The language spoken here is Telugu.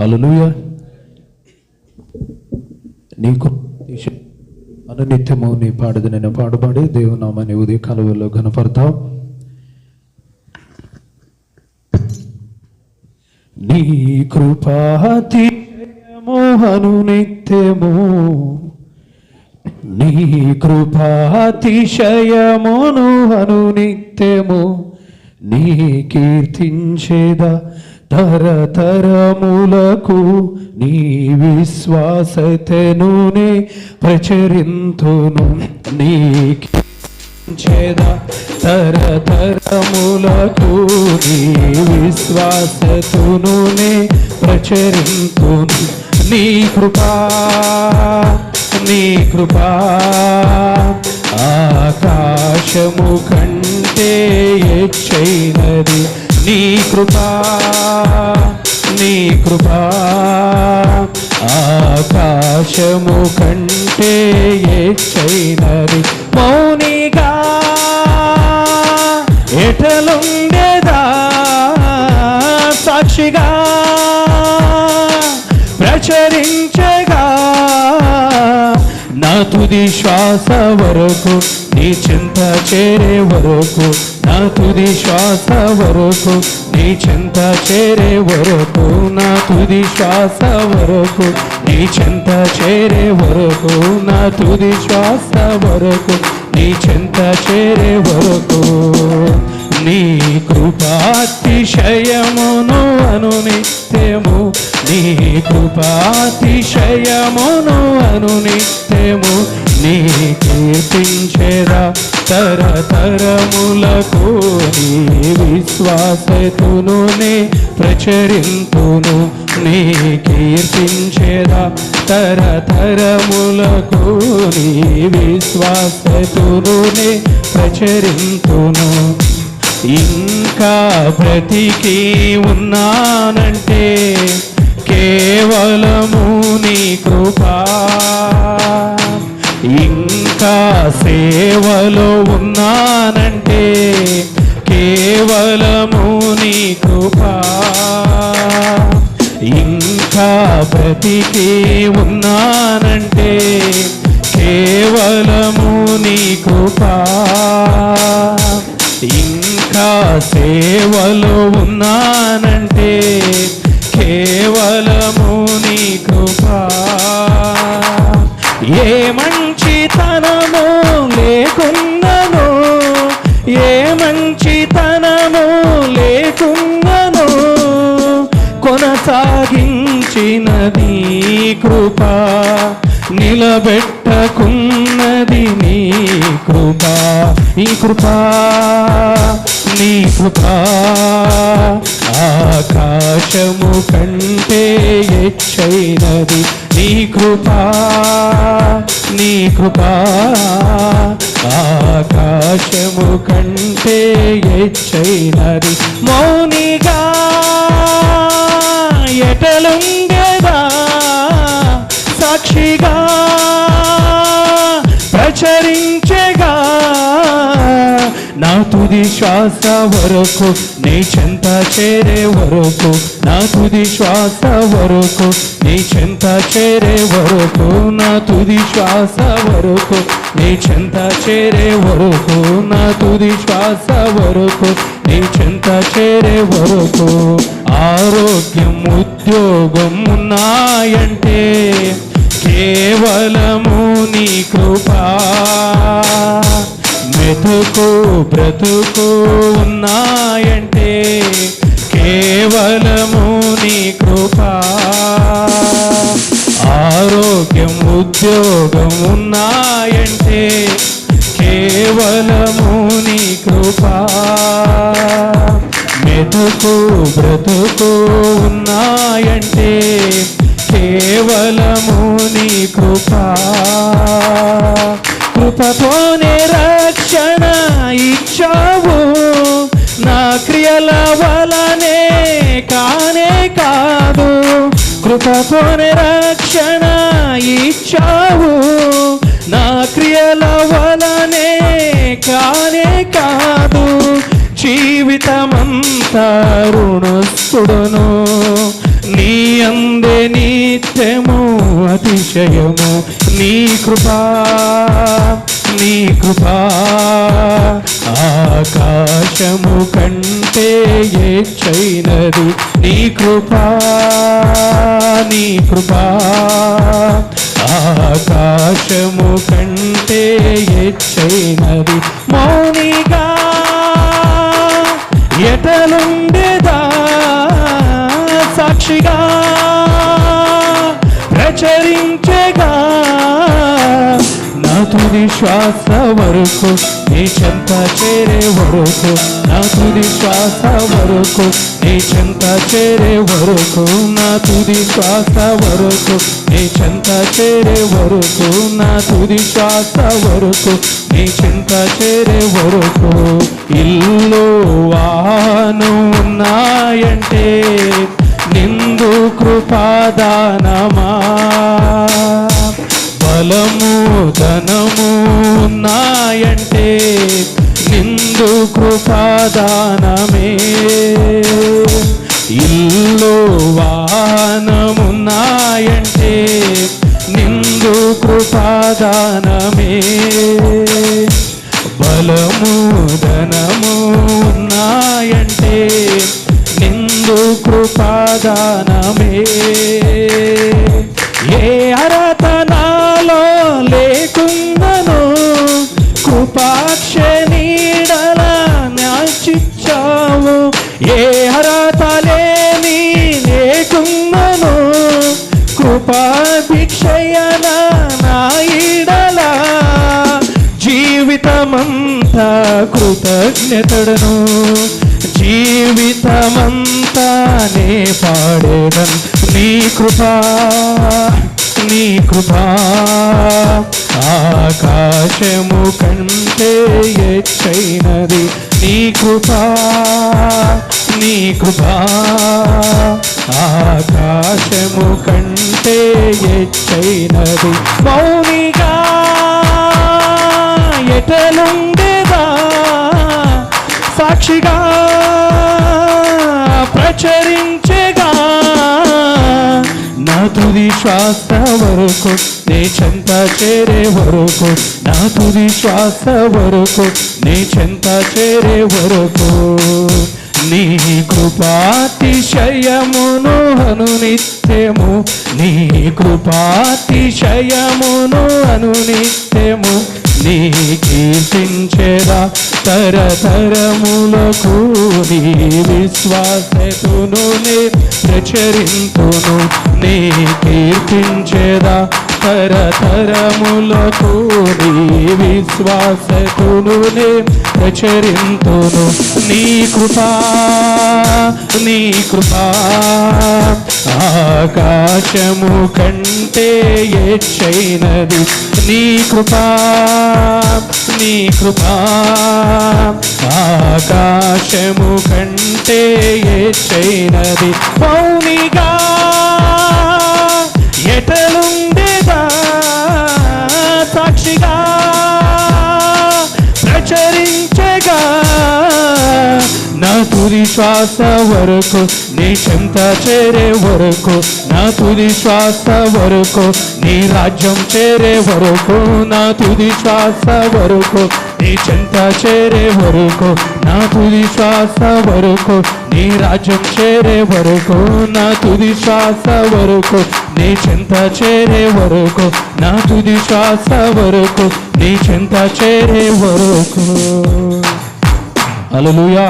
అలలుయ నీకు అనునిత్యము నీ పాడదు నేను పాడబడి దేవునామని ఉదయ కలువలో కనపడతావు నీ కృపాతి మోహను నిత్యము నీ కృపాతిశయమును అను నిత్యము నీ కీర్తించేదా తరతరములకు నీ విశ్వాసతనునే ప్రచరింతును. నీ చేద తరతరములకు నీ విశ్వాసతునునే ప్రచరింతును. నీ కృపా నీ కృపా ఆకాశము కంటే ఎచ్చైనది. నీ కృపా నీ కృపా ఆకాశము కంటే ఎచ్చైనది. మౌనిగా ఎటలుండేదా? సాక్షిగా ప్రచరించగా నా తుది శ్వాస వరకు నీ చింత చేరే వరకు నా తుది శ్వాస వరకు నీ చింత చేరే వరకు నా తుది శ్వాస వరకు నీ చింత చేరే వరకు నా తుది శ్వాస వరకు నీ చింత చేరే వరకు నీ కృపాతిశయమును అను నిత్యము నీ కృపాతిశయమును అను నిత్యము నీ కీర్తించెరా తరతరములకు నీ విశ్వాసతునునే ప్రచరింతును. నీ కీర్తించేదా తరతరములకు నీ విశ్వాసతునునే ప్రచరింతును. ఇంకా బ్రతికి ఉన్నానంటే కేవలము నీ కృపా ఇంకా సేవలో ఉన్నానంటే కేవలము నీ కృపా. ఇంకా బ్రతికి ఉన్నానంటే కేవలము నీ కృపా. ఇంకా సేవలో నిలబెట్టకున్నది నీ కృప నీ కృప నీ కృప. ఆకాశము కంటే ఎచ్చైనది నీ కృప నీ కృప. ఆకాశము కంటే ఎచ్చైనది మౌనిగా ఎటలుంది ప్రచరించగా నా తుది శ్వాస వరకు నీ చెంత చేరే వరకు నా తుది శ్వాస వరకు నీ చెంత చేరే వరకు నా తుది శ్వాస వరకు నీ చెంత చేరే వరకు నా తుది శ్వాస వరకు నీ చెంత చేరే వరకు ఆరోగ్యం ఉద్యోగం ఉన్నాయంటే కేవలము నీ కృపా బ్రతుకు బ్రతుకు ఉన్నాయంటే కేవలము నీ కృపా. ఆరోగ్యం ఉద్యోగం ఉన్నాయంటే కేవలము నీ కృపా. మెతుకు బ్రతుకు ఉన్నాయంటే కేవలము నీ కృపా. కృపతోనే రక్షణ కృపతోనే రక్షణ ఇచ్చావు. నా క్రియల వలనే కానే కాదు. జీవితమంతా రుణస్థుడును. నీ అందే నిత్యము అతిశయము. నీ కృపా నీ కృపా. ఆకాశము కంటే చైనది నీ కృపా. నీ కృపా. ఆకాశము కంటే చైనది మౌనిగా. ఎటలుండే తుది శ్వాస వరకు నీ చెంత చేరే వరకు నా తుది శ్వాస వరకు నీ చెంత చేరే వరకు నా తుది శ్వాస వరకు నీ చెంత చేరే వరకు నా తుది శ్వాస వరకు నీ చెంత చేరే వరకు. ఇల్లు వాను ఉన్నాయంటే నిందు కృపాదానమా? బలము ధనము ఉన్నాయంటే నిందు కృపాదానమే. ఇల్లు వానమున్నాయంటే నిందు కృపాదానమే. బలము ధనము ఉన్నాయంటే నిందు కృపాదానమే. ఏ అరా కృపాక్ష నీడల నాచిచ్చావు ఏ అర్హత లేని లేకుందను కృపాభిక్షయన నా జీవితమంతా కృతజ్ఞతడను. జీవితమంతా నే పాడేదన్ నీ కృపా. నీ కృపా. ఆకాశము కంటే ఎచ్చైనది నీ కృపా. నీ కృపా. ఆకాశము కంటే ఎచ్చైనది మౌనిగా ఎటలుండేదా సాక్షిగా ప్రచరించ తుది శ్వాస వరకు నీ చెంత చేరే వరకు నా తుది శ్వాస వరకు నీ చెంత చేరే వరకు నీ కృపాతిశయమును అను నిత్యము నీ కృపాతిశయమును అను నిత్యము నీ కీర్తించేదా తరతరములకు నీ విశ్వాసతును నే ప్రచరింతును. నీ కీర్తించేదా తరతరములకు నీ విశ్వాసతును నే ప్రచరింతును. నీ కృపా నీ కృపా ఆకాశము కంటే ఎచ్చైనది. నీ కృపా నీ కృపా. ఆకాశము కంటే ఎచ్చైనది పౌనిగా. ఎటలుండేదా? సాక్షిగా ప్రచరించగా. నా తుది శ్వాస వరకు నీ చెంత చేరే వరకు నా తుది శ్వాస వరకు నీ రాజ్యం చేరే వరకు నా తుది శ్వాస వరకు నీ చెంత చేరే వరకు నా తుది శ్వాస వరకు నీ రాజ్యం చేరే వరకు నా తుది శ్వాస వరకు నీ చెంత చేరే వరకు నా తుది శ్వాస వరకు నీ చెంత చేరే వరకు. అలలుయా